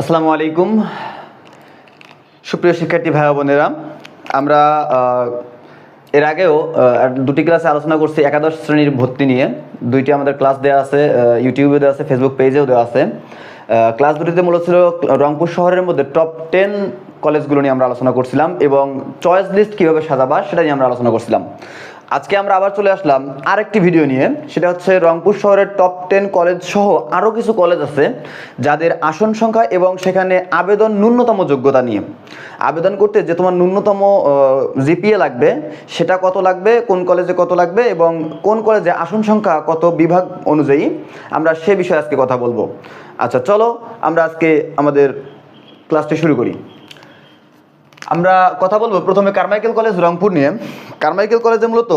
আসসালামু আলাইকুম। সুপ্রিয় শিক্ষার্থী ভাই বোনেরা, আমরা এর আগেও দুটি ক্লাসে আলোচনা করছি একাদশ শ্রেণির ভর্তি নিয়ে। দুইটি আমাদের ক্লাস দেওয়া আছে ইউটিউবে দেওয়া আছে, ফেসবুক পেজেও দেওয়া আছে। ক্লাস দুটিতে মূলত ছিল রংপুর শহরের মধ্যে টপ টেন কলেজগুলো নিয়ে আমরা আলোচনা করছিলাম এবং চয়েস লিস্ট কীভাবে সাজাবা সেটা নিয়ে আমরা আলোচনা করছিলাম। আজকে আমরা আবার চলে আসলাম আরেকটি ভিডিও নিয়ে। সেটা হচ্ছে রংপুর শহরের টপ টেন কলেজ সহ আরও কিছু কলেজ আছে যাদের আসন সংখ্যা এবং সেখানে আবেদন ন্যূনতম যোগ্যতা নিয়ে। আবেদন করতে যে তোমার ন্যূনতম জিপিএ লাগবে, সেটা কত লাগবে, কোন কলেজে কত লাগবে এবং কোন কলেজে আসন সংখ্যা কত বিভাগ অনুযায়ী আমরা সে বিষয়ে আজকে কথা বলব। আচ্ছা চলো আমরা আজকে আমাদের ক্লাসটি শুরু করি। আমরা কথা বলব প্রথমে কারমাইকেল কলেজ রংপুর নিয়ে। কারমাইকেল কলেজে মূলত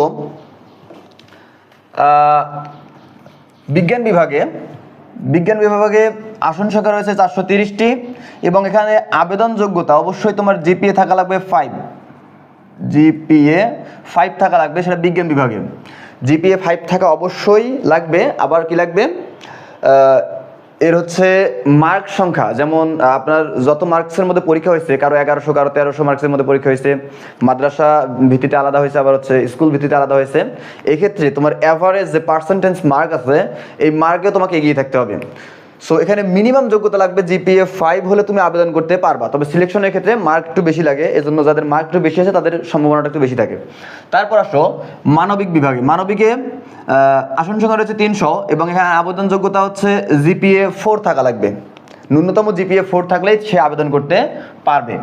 বিজ্ঞান বিভাগে বিজ্ঞান বিভাগে আসন সংখ্যা রয়েছে চারশো তিরিশটি এবং এখানে আবেদন যোগ্যতা অবশ্যই তোমার জিপিএ থাকা লাগবে ফাইভ জিপিএ ফাইভ থাকা লাগবে, সেটা বিজ্ঞান বিভাগে। জিপিএ ফাইভ থাকা অবশ্যই লাগবে। আবার কি লাগবে? এর হচ্ছে মার্ক সংখ্যা। যেমন আপনার যত মার্কসের মধ্যে পরীক্ষা হয়েছে, কারও এগারোশো, কারও তেরোশো মার্কসের মধ্যে পরীক্ষা হয়েছে, মাদ্রাসা ভিত্তিতে আলাদা হয়েছে, আবার হচ্ছে স্কুল ভিত্তিতে আলাদা হয়েছে, এক্ষেত্রে তোমার অ্যাভারেজ যে পার্সেন্টেজ মার্ক আছে, এই মার্কে তোমাকে এগিয়ে থাকতে হবে। সো এখানে মিনিমাম যোগ্যতা লাগবে জিপিএ ফাইভ হলে তুমি আবেদন করতে পারবা। তবে সিলেকশনের ক্ষেত্রে মার্ক একটু বেশি লাগে, এজন্য যাদের মার্ক একটু বেশি আছে, তাদের সম্ভাবনাটা একটু বেশি থাকে। তারপর আসো মানবিক বিভাগে। মানবিকে আসন সংখ্যা রয়েছে তিনশো এবং এখানে আবেদন যোগ্যতা হচ্ছে জিপিএ ফোর থাকা লাগবে। ন্যূনতম জিপিএ ফোর থাকলেই সে আবেদন করতে পারবে।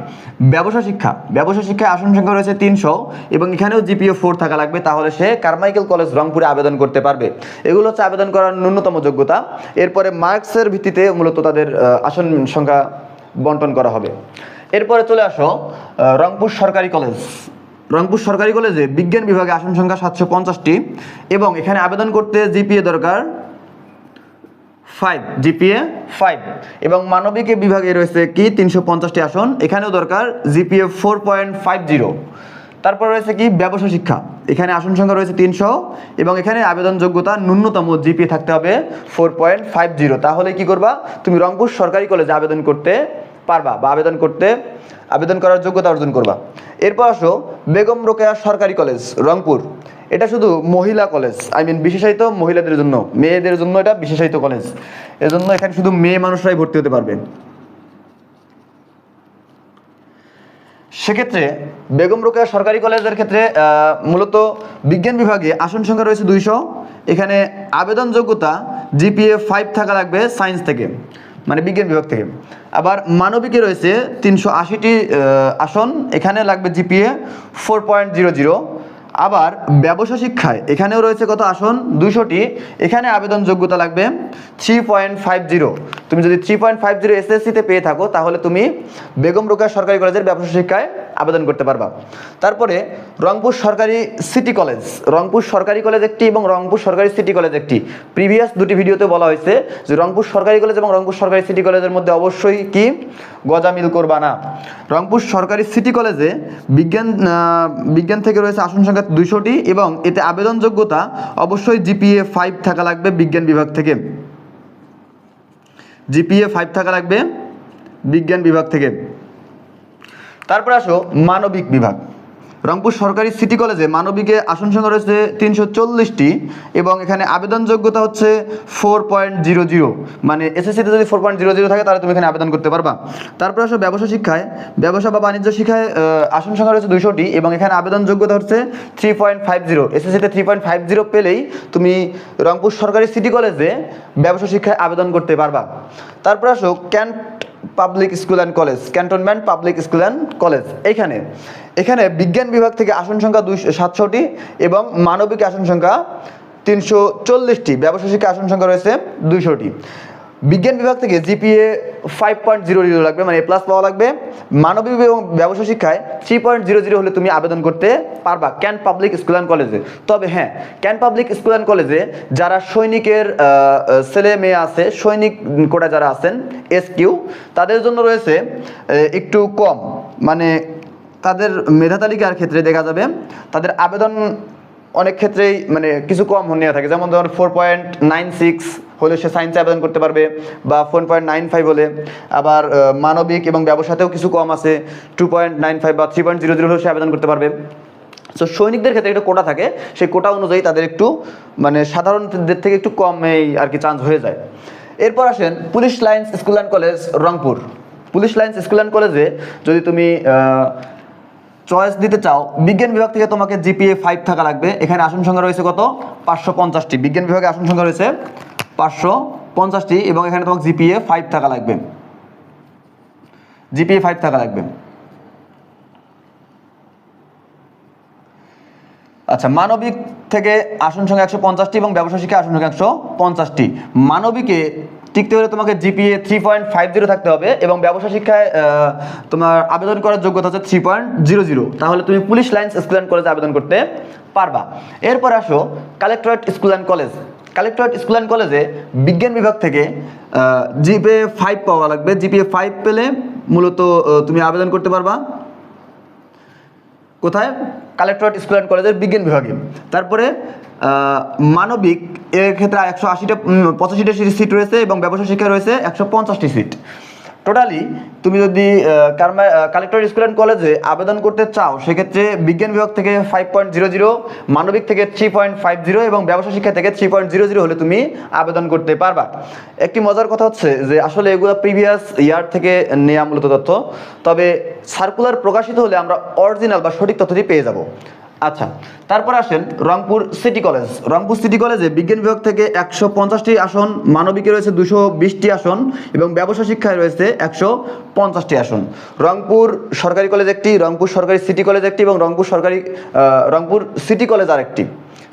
ব্যবসা শিক্ষা। ব্যবসা শিক্ষায় আসন সংখ্যা রয়েছে তিনশো এবং এখানেও জিপিএ ফোর থাকা লাগবে, তাহলে সে কারমাইকেল কলেজ রংপুরে আবেদন করতে পারবে। এগুলো হচ্ছে আবেদন করার ন্যূনতম যোগ্যতা। এরপরে মার্কসের ভিত্তিতে মূলত তাদের আসন সংখ্যা বন্টন করা হবে। এরপরে চলে আসো রংপুর সরকারি কলেজ। রংপুর সরকারি কলেজে বিজ্ঞান বিভাগে আসন সংখ্যা সাতশো পঞ্চাশটি এবং এখানে আবেদন করতে জিপিএ দরকার ফাইভ জিপিএ ফাইভ এবং মানবিক বিভাগে রয়েছে কি? তিনশো পঞ্চাশটি আসন। এখানেও দরকার GPA four point five zero তারপর রয়েছে কি? ব্যবসা শিক্ষা। এখানে আসন সংখ্যা রয়েছে তিনশো এবং এখানে আবেদন যোগ্যতা ন্যূনতম জিপিএ থাকতে হবে ফোর পয়েন্ট ফাইভ জিরো তাহলে কি করবা? তুমি রংপুর সরকারি কলেজে আবেদন করতে পারবা বা আবেদন করতে, আবেদন করার যোগ্যতা অর্জন করবা। এরপর আসো বেগম রোকেয়া সরকারি কলেজ, রংপুর। এটা শুধু মহিলা কলেজ আই মিন বিশেষায়িত মহিলাদের জন্য, মেয়েদের জন্য এটা বিশেষায়িত কলেজ। এজন্য এখানে শুধু মেয়ে মানুষরাই ভর্তি হতে পারবে। সেক্ষেত্রে বেগম রোকেয়া সরকারি কলেজের ক্ষেত্রে মূলত বিজ্ঞান বিভাগে আসন সংখ্যা রয়েছে দুইশো। এখানে আবেদন যোগ্যতা জিপিএ ফাইভ থাকা লাগবে সায়েন্স থেকে মানে বিজ্ঞান বিভাগ থেকে। আবার মানবিকে রয়েছে তিনশো আশিটি আসন, এখানে লাগবে GPA four point zero zero আবার ব্যবসা শিক্ষায়, এখানেও রয়েছে কত আসন দুশোটি এখানে আবেদন যোগ্যতা লাগবে থ্রি পয়েন্ট ফাইভ জিরো তুমি যদি থ্রি পয়েন্ট ফাইভ জিরো পেয়ে থাকো, তাহলে তুমি বেগম রোকেয়া সরকারি কলেজের ব্যবসা শিক্ষায় আবেদন করতে পারবা। তারপরে রংপুর সরকারি সিটি কলেজ, রংপুর সরকারি কলেজ একটি এবং রংপুর সরকারি সিটি কলেজ একটি। প্রিভিয়াস দুটি ভিডিওতে বলা হয়েছে যে রংপুর সরকারি কলেজ এবং রংপুর সরকারি সিটি কলেজের মধ্যে অবশ্যই কি? গজামিল করবা না। রংপুর সরকারি সিটি কলেজে বিজ্ঞান বিজ্ঞান থেকে রয়েছে আসন সংখ্যা দুইশোটি এবং এতে আবেদন যোগ্যতা অবশ্যই জিপিএ ফাইভ থাকা লাগবে বিজ্ঞান বিভাগ থেকে। জিপিএ ফাইভ থাকা লাগবে বিজ্ঞান বিভাগ থেকে। তারপর আসো মানবিক বিভাগ। রংপুর সরকারি সিটি কলেজে মানবিকে আসন সংখ্যা রয়েছে তিনশো চল্লিশটি এবং এখানে আবেদন যোগ্যতা হচ্ছে ফোর পয়েন্ট জিরো জিরো মানে এসএসসিতে যদি ফোর পয়েন্ট জিরো জিরো থাকে, তাহলে তুমি এখানে আবেদন করতে পারবা। তারপর আসো ব্যবসা শিক্ষায়। ব্যবসা বা বাণিজ্য শিক্ষায় আসন সংখ্যা রয়েছে দুশোটি এবং এখানে আবেদন যোগ্যতা হচ্ছে থ্রি পয়েন্ট ফাইভ জিরো এসএসসিতে থ্রি পয়েন্ট ফাইভ জিরো পেলেই তুমি রংপুর সরকারি সিটি কলেজে ব্যবসা শিক্ষায় আবেদন করতে পারবা। তারপর আসো cant public school and college cantonment public school and college এখানে। এখানে বিজ্ঞান বিভাগ থেকে আসন সংখ্যা দুইশো, সাতশোটি এবং মানবিক আসন সংখ্যা তিনশো চল্লিশটি। ব্যবসা শিক্ষা আসন সংখ্যা রয়েছে দুইশোটি। বিজ্ঞান বিভাগ থেকে GPA five point zero zero লাগবে মানে প্লাস পাওয়া লাগবে। মানবিক এবং ব্যবসা শিক্ষায় থ্রি পয়েন্ট জিরো জিরো হলে তুমি আবেদন করতে পারবা ক্যান পাবলিক স্কুল অ্যান্ড কলেজে তবে হ্যাঁ ক্যান পাবলিক স্কুল অ্যান্ড কলেজে যারা সৈনিকের ছেলে মেয়ে আছে, সৈনিক কোটা যারা আছেন এস কিউ তাদের জন্য রয়েছে একটু কম। মানে তাদের মেধা তালিকার ক্ষেত্রে দেখা যাবে, তাদের আবেদন অনেক ক্ষেত্রেই মানে কিছু কম নেওয়া থাকে। যেমন ধর ফোর পয়েন্ট নাইন সিক্স হলে সে সায়েন্সে আবেদন করতে পারবে বা ফোর পয়েন্ট নাইন ফাইভ হলে। আবার মানবিক এবং ব্যবসাতেও কিছু কম আছে টু পয়েন্ট নাইন ফাইভ বা থ্রি পয়েন্ট জিরো জিরো হলে সে আবেদন করতে পারবে। সো সৈনিকদের ক্ষেত্রে একটা কোটা থাকে, সেই কোটা অনুযায়ী তাদের একটু মানে সাধারণদের থেকে একটু কম এই আর কি চান্স হয়ে যায়। এরপর আসেন police lines school and college Rangpur. Police lines school and কলেজে যদি তুমি চয়েস দিতে চাও, বিজ্ঞান বিভাগ থেকে তোমাকে জিপিএ ফাইভ থাকা লাগবে। এখানে আসন সংখ্যা রয়েছে কত? পাঁচশো পঞ্চাশটি। বিজ্ঞান বিভাগে আসন সংখ্যা রয়েছে পাঁচশো পঞ্চাশটি এবং এখানে তোমাকে জিপিএ ফাইভ থাকা লাগবে। জিপিএ ফাইভ থাকা লাগবে। আচ্ছা মানবিক থেকে আসন সংখ্যা একশো পঞ্চাশটি এবং ব্যবসা শিক্ষা আসন সংখ্যা একশো পঞ্চাশটি। মানবিকে টিকতে হলে তোমাকে GPA three point five zero থাকতে হবে এবং ব্যবসা শিক্ষায় তোমার আবেদন করার যোগ্যতা হচ্ছে থ্রি পয়েন্ট জিরো জিরো তাহলে তুমি পুলিশ লাইন্স স্কুল অ্যান্ড কলেজে আবেদন করতে পারবা। এরপর আসো collectorate school and college. Collectorate school and কলেজে বিজ্ঞান বিভাগ থেকে জিপিএ ফাইভ পাওয়া লাগবে। জিপিএ ফাইভ পেলে মূলত তুমি আবেদন করতে পারবা। কোথায়? কালেক্টরেট স্কুল অ্যান্ড কলেজের বিজ্ঞান বিভাগে। তারপরে মানবিক এর ক্ষেত্রে একশো আশিটা পঁচাশিটা সিট রয়েছে এবং ব্যবসা শিক্ষা রয়েছে একশো পঞ্চাশটি সিট। টোটালি তুমি যদি কালেক্টর স্কুল অ্যান্ড কলেজে আবেদন করতে চাও, সেক্ষেত্রে বিজ্ঞান বিভাগ থেকে ফাইভ পয়েন্ট জিরো জিরো মানবিক থেকে থ্রি পয়েন্ট ফাইভ জিরো এবং ব্যবসা শিক্ষা থেকে থ্রি পয়েন্ট জিরো জিরো হলে তুমি আবেদন করতে পারবা। একটি মজার কথা হচ্ছে যে, আসলে এগুলো প্রিভিয়াস ইয়ার থেকে নেওয়া মূলত তথ্য, তবে সার্কুলার প্রকাশিত হলে আমরা অরিজিনাল বা সঠিক তথ্যটি পেয়ে যাব। আচ্ছা তারপর আসেন Rangpur city college. Rangpur city কলেজে বিজ্ঞান বিভাগ থেকে একশো পঞ্চাশটি আসন, মানবিকে রয়েছে দুশো বিশটি আসন এবং ব্যবসা শিক্ষায় রয়েছে একশো পঞ্চাশটি আসন। রংপুর সরকারি কলেজ একটি, রংপুর সরকারি সিটি কলেজ একটি এবং রংপুর সরকারি রংপুর সিটি কলেজ আরেকটি।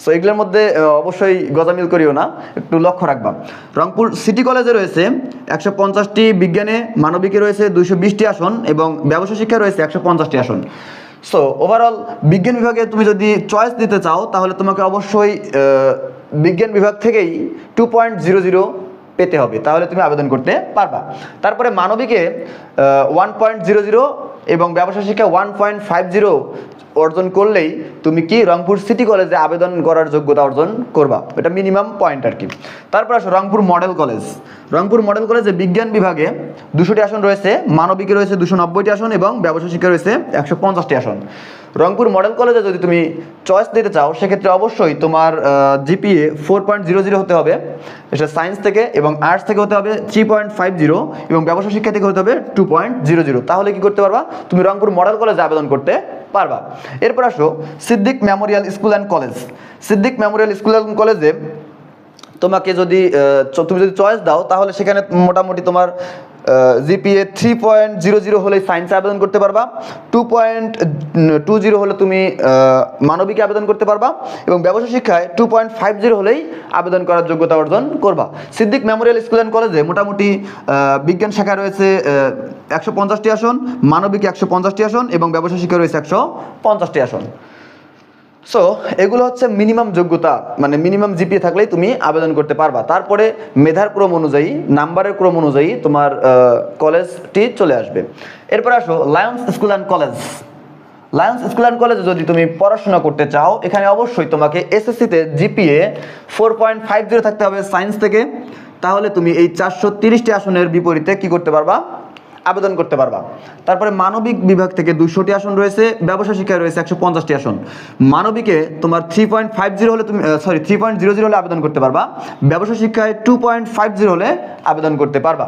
সো এগুলোর মধ্যে অবশ্যই গজামিল করিও না, একটু লক্ষ্য রাখবা। রংপুর সিটি কলেজে রয়েছে একশো পঞ্চাশটি বিজ্ঞানে, মানবিকে রয়েছে দুশো বিশটি আসন এবং ব্যবসা শিক্ষায় রয়েছে একশো পঞ্চাশটি আসন। সো ওভারঅল বিজ্ঞান বিভাগে তুমি যদি চয়েস দিতে চাও, তাহলে তোমাকে অবশ্যই বিজ্ঞান বিভাগ থেকেই টু পয়েন্ট জিরো জিরো পেতে হবে। তাহলে তুমি আবেদন করতে পারবা। তারপরে মানবিকে ওয়ান পয়েন্ট জিরো জিরো এবং ব্যবসা শিক্ষা ওয়ান পয়েন্ট ফাইভ জিরো অর্জন করলেই তুমি কি রংপুর সিটি কলেজে আবেদন করার যোগ্যতা অর্জন করবা? এটা মিনিমাম পয়েন্ট আর কি। তারপর আসো Rangpur model college Rangpur model কলেজে বিজ্ঞান বিভাগে দুশোটি আসন রয়েছে মানবিকে রয়েছে দুশো নব্বইটি আসন এবং ব্যবসা শিক্ষা রয়েছে একশো পঞ্চাশটি আসন। রংপুর মডেল কলেজে যদি তুমি চয়েস দিতে চাও, সেক্ষেত্রে অবশ্যই তোমার GPA four point zero zero হতে হবে সেটা সায়েন্স থেকে এবং আর্টস থেকে হতে হবে থ্রি পয়েন্ট ফাইভ জিরো এবং ব্যবসা শিক্ষা থেকে হতে হবে টু পয়েন্ট জিরো জিরো তাহলে কি করতে পারবা? তুমি রংপুর মডেল কলেজে আবেদন করতে পারবা। এরপর আসো Siddique memorial school and college. Siddique memorial school and কলেজে তোমাকে যদি তুমি যদি চয়েস দাও, তাহলে সেখানে মোটামুটি তোমার GPA three point zero zero হলে সায়েন্সে আবেদন করতে পারবা। টু পয়েন্ট টু জিরো হলে তুমি মানবিকে আবেদন করতে পারবা এবং ব্যবসা শিক্ষায় টু পয়েন্ট ফাইভ জিরো হলেই আবেদন করার যোগ্যতা অর্জন করবা। সিদ্দিক মেমোরিয়াল স্কুল অ্যান্ড কলেজে মোটামুটি বিজ্ঞান শাখা রয়েছে একশো পঞ্চাশটি আসন, মানবিকে একশো পঞ্চাশটি আসন এবং ব্যবসা শিক্ষা রয়েছে একশো পঞ্চাশটি আসন। সো এগুলো হচ্ছে মিনিমাম যোগ্যতা মানে মিনিমাম জিপিএ থাকলেই তুমি আবেদন করতে পারবা। তারপরে মেধার ক্রম অনুযায়ী, নাম্বারের ক্রম অনুযায়ী তোমার কলেজটি চলে আসবে। এরপর আসো lions school and college lions school and কলেজে যদি তুমি পড়াশোনা করতে চাও, এখানে অবশ্যই তোমাকে এসএসসিতে GPA four point five zero থাকতে হবে সায়েন্স থেকে। তাহলে তুমি এই চারশো তিরিশটি আসনের বিপরীতে কি করতে পারবা? আবেদন করতে পারবা। তারপরে মানবিক বিভাগ থেকে দুশোটি আসন রয়েছে ব্যবসা শিক্ষায় রয়েছে একশো পঞ্চাশটি আসন। মানবিকে তোমার থ্রি পয়েন্ট ফাইভ জিরো হলে তুমি sorry three point zero zero হলে আবেদন করতে পারবা। ব্যবসা শিক্ষায় টু পয়েন্ট ফাইভ জিরো হলে আবেদন করতে পারবা।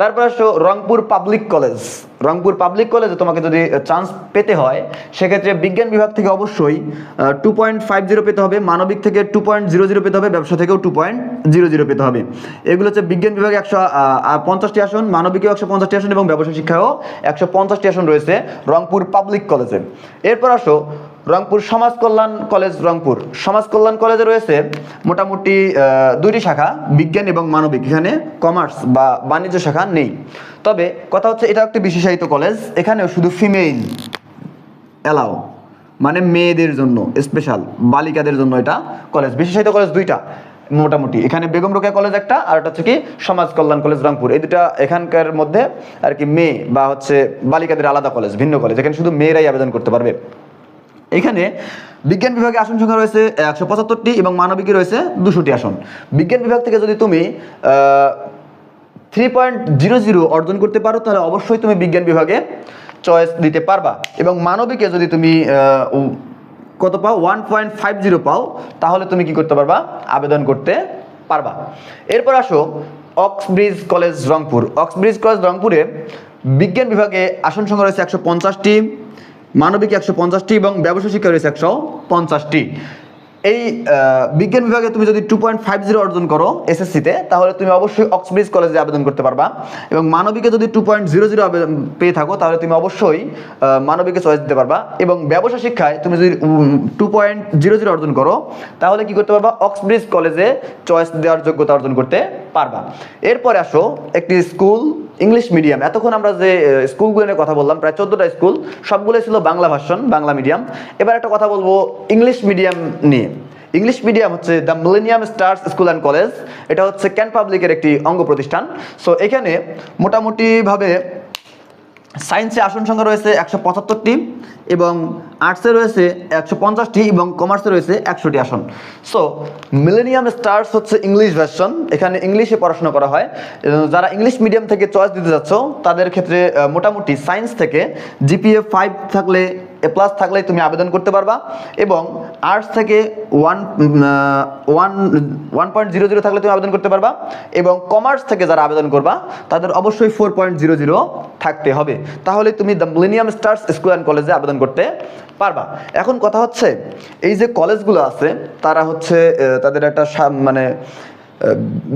তারপর আসো Rangpur public college. Rangpur public কলেজে তোমাকে যদি চান্স পেতে হয়, সেক্ষেত্রে বিজ্ঞান বিভাগ থেকে অবশ্যই টু পয়েন্ট ফাইভ জিরো পেতে হবে, মানবিক থেকে টু পয়েন্ট জিরো জিরো পেতে হবে, ব্যবসা থেকেও টু পয়েন্ট জিরো জিরো পেতে হবে। এগুলো হচ্ছে বিজ্ঞান বিভাগে একশো পঞ্চাশটি আসন, মানবিকেও একশো পঞ্চাশটি আসন এবং ব্যবসা শিক্ষাও একশো পঞ্চাশটি আসন রয়েছে রংপুর পাবলিক কলেজে এরপর আসো রংপুর সমাজ কল্যাণ কলেজ রংপুর। সমাজ কল্যাণ কলেজে রয়েছে মোটামুটি দুইটি শাখা, বিজ্ঞান এবং মানবিক। এখানে কমার্স বা বাণিজ্য শাখা নেই। তবে কথা হচ্ছে এটা একটি বিশেষায়িত কলেজ। এখানেও শুধু ফিমেল অ্যালাও মানে মেয়েদের জন্য স্পেশাল, বালিকাদের জন্য এটা কলেজ। বিশেষায়িত কলেজ দুইটা মোটামুটি। এখানে বেগম রোকেয়া কলেজ একটা, আর একটা হচ্ছে কি, সমাজ কল্যাণ কলেজ রংপুর। এই দুটা এখানকার মধ্যে আর কি মেয়ে বা হচ্ছে বালিকাদের আলাদা কলেজ, ভিন্ন কলেজ। এখানে শুধু মেয়েরাই আবেদন করতে পারবে। এখানে বিজ্ঞান বিভাগে আসন সংখ্যা রয়েছে একশো পঁচাত্তরটি এবং মানবিকে রয়েছে দুশোটি আসন। বিজ্ঞান বিভাগ থেকে যদি তুমি থ্রি পয়েন্ট জিরো জিরো অর্জন করতে পারো, তাহলে অবশ্যই তুমি বিজ্ঞান বিভাগে চয়েস দিতে পারবা। এবং মানবিকে যদি তুমি কত পাও? ওয়ান পয়েন্ট ফাইভ জিরো পাও, তাহলে তুমি কি করতে পারবা? আবেদন করতে পারবা। এরপর আসো Oxbridge college Rangpur. Oxbridge college রংপুরে বিজ্ঞান বিভাগে আসন সংখ্যা রয়েছে একশো পঞ্চাশটি। মানবিক একশো পঞ্চাশটি এবং ব্যবসা শিক্ষা রয়েছে একশো পঞ্চাশটি। এই বিজ্ঞান বিভাগে তুমি যদি টু পয়েন্ট ফাইভ জিরো অর্জন করো এসএসসিতে তাহলে তুমি অবশ্যই অক্সব্রিজ কলেজে আবেদন করতে পারবা। এবং মানবিকে যদি টু পয়েন্ট জিরো জিরো আবেদন পেয়ে থাকো, তাহলে তুমি অবশ্যই মানবিকে চয়েস দিতে পারবা। এবং ব্যবসা শিক্ষায় তুমি যদি টু পয়েন্ট জিরো জিরো অর্জন করো, তাহলে কি করতে পারবা? অক্সব্রিজ কলেজে চয়েস দেওয়ার যোগ্যতা অর্জন করতে পারবা। এরপরে আসো একটি স্কুল ইংলিশ মিডিয়াম। এতক্ষণ আমরা যে স্কুলগুলো নিয়ে কথা বললাম, প্রায় চোদ্দোটা স্কুল সবগুলোই ছিল বাংলা ভাষণ বাংলা মিডিয়াম। এবার একটা কথা বলব ইংলিশ মিডিয়াম নিয়ে। ইংলিশ মিডিয়াম হচ্ছে the millennium stars school and college. এটা হচ্ছে ক্যান পাবলিকের একটি অঙ্গ প্রতিষ্ঠান। সো, এখানে মোটামুটিভাবে সায়েন্সে আসন সংখ্যা রয়েছে একশো পঁচাত্তরটি এবং আর্টসে রয়েছে একশো পঞ্চাশটি এবং কমার্সে রয়েছে একশোটি আসন। সো মিলেনিয়াম স্টার্স হচ্ছে ইংলিশ ভার্সন এখানে ইংলিশে পড়াশোনা করা হয়। যারা ইংলিশ মিডিয়াম থেকে চয়েস দিতে যাচ্ছ তাদের ক্ষেত্রে মোটামুটি সায়েন্স থেকে জিপিএ ফাইভ থাকলে এ প্লাস থাকলে তুমি আবেদন করতে পারবা এবং আর্টস থেকে one one one point zero zero থাকলে তুমি আবেদন করতে পারবা এবং কমার্স থেকে যারা আবেদন করবা, তাদের অবশ্যই ফোর পয়েন্ট জিরো জিরো থাকতে হবে। তাহলে তুমি the millennium stars school and কলেজে আবেদন করতে পারবা। এখন কথা হচ্ছে, এই যে কলেজগুলো আছে, তারা হচ্ছে তাদের একটা মানে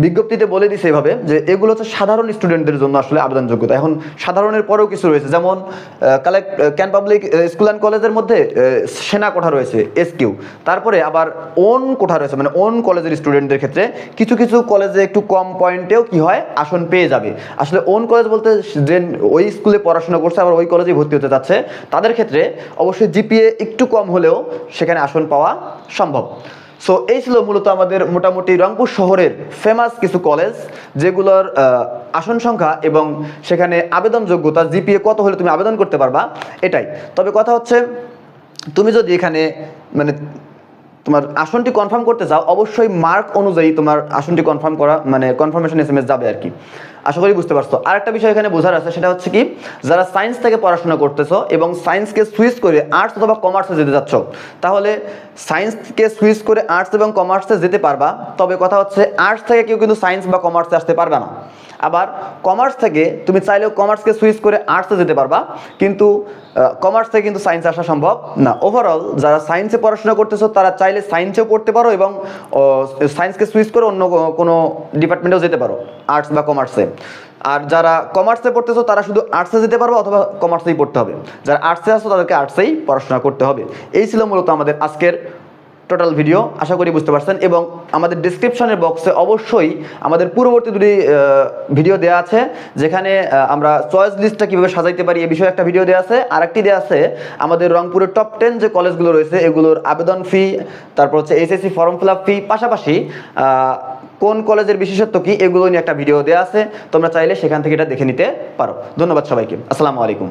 বিজ্ঞপ্তিতে বলে দিছে এভাবে যে এগুলো হচ্ছে সাধারণ স্টুডেন্টদের জন্য আসলে আবেদন যোগ্যতা এখন সাধারণের পরেও কিছু রয়েছে, যেমন collect can public school and কলেজের মধ্যে সেনা কোঠা রয়েছে এসকিউ তারপরে আবার ওন কোঠা রয়েছে মানে ওন কলেজের স্টুডেন্টদের ক্ষেত্রে কিছু কিছু কলেজে একটু কম পয়েন্টেও কি হয়, আসন পেয়ে যাবে। আসলে ওন কলেজ বলতে যে ওই স্কুলে পড়াশোনা করছে, আবার ওই কলেজে ভর্তি হতে যাচ্ছে। তাদের ক্ষেত্রে অবশ্যই জিপিএ একটু কম হলেও সেখানে আসন পাওয়া সম্ভব। সো এই ছিল মূলত আমাদের মোটামুটি রংপুর শহরের ফেমাস কিছু কলেজ যেগুলোর আসন সংখ্যা এবং সেখানে আবেদন যোগ্যতা জিপিএ কত হলে তুমি আবেদন করতে পারবা, এটাই। তবে কথা হচ্ছে, তুমি যদি এখানে মানে তোমার আসনটি কনফার্ম করতে চাও, অবশ্যই মার্ক অনুযায়ী তোমার আসনটি কনফার্ম করা মানে কনফার্মেশন এস এস যাবে আর কি। আশা করি বুঝতে পারছ। আর একটা বিষয় এখানে বোঝার আছে, সেটা হচ্ছে কি, যারা সায়েন্স থেকে পড়াশোনা করতেছো এবং সায়েন্সকে সুইচ করে আর্টস অথবা কমার্সে যেতে যাচ্ছ তাহলে সায়েন্সকে সুইচ করে আর্টস এবং কমার্সে যেতে পারবা, তবে কথা হচ্ছে আর্টস থেকে কেউ কিন্তু সায়েন্স বা কমার্সে আসতে পারবে না। আবার কমার্স থেকে তুমি চাইলেও কমার্সকে সুইচ করে আর্টসে যেতে পারবা, কিন্তু কমার্স থেকে কিন্তু সায়েন্স আসা সম্ভব না। ওভারঅল যারা সায়েন্সে পড়াশোনা করতেছো, তারা চাইলে সায়েন্সেও পড়তে পারো এবং সায়েন্সকে সুইচ করে অন্য কোনো ডিপার্টমেন্টেও যেতে পারো। আর্টস বা কমার্সে আর যারা কমার্সে পড়তেছো, তারা শুধু আর্টসে যেতে পারব অথবা কমার্সেই পড়তে হবে। যারা আর্টসে আসো তাদেরকে আর্টসেই পড়াশোনা করতে হবে। এই ছিল মূলত আমাদের আজকের টোটাল ভিডিও, আশা করি বুঝতে পারছেন, এবং আমাদের ডিসক্রিপশনের বক্সে অবশ্যই আমাদের পূর্ববর্তী দুটি ভিডিও দেওয়া আছে, যেখানে আমরা চয়েস লিস্টটা কীভাবে সাজাইতে পারি এ বিষয়ে একটা ভিডিও দেওয়া আছে আর একটি দেওয়া আছে, আমাদের রংপুরের টপ টেন যে কলেজগুলো রয়েছে, এগুলোর আবেদন ফি তারপর হচ্ছে SSC form fill up fee পাশাপাশি কোন কলেজের বিশেষত্ব কি, এগুলো নিয়ে একটা ভিডিও দেওয়া আছে, তোমরা চাইলে সেখান থেকে এটা দেখে নিতে পারো। ধন্যবাদ সবাইকে। আসসালামু আলাইকুম।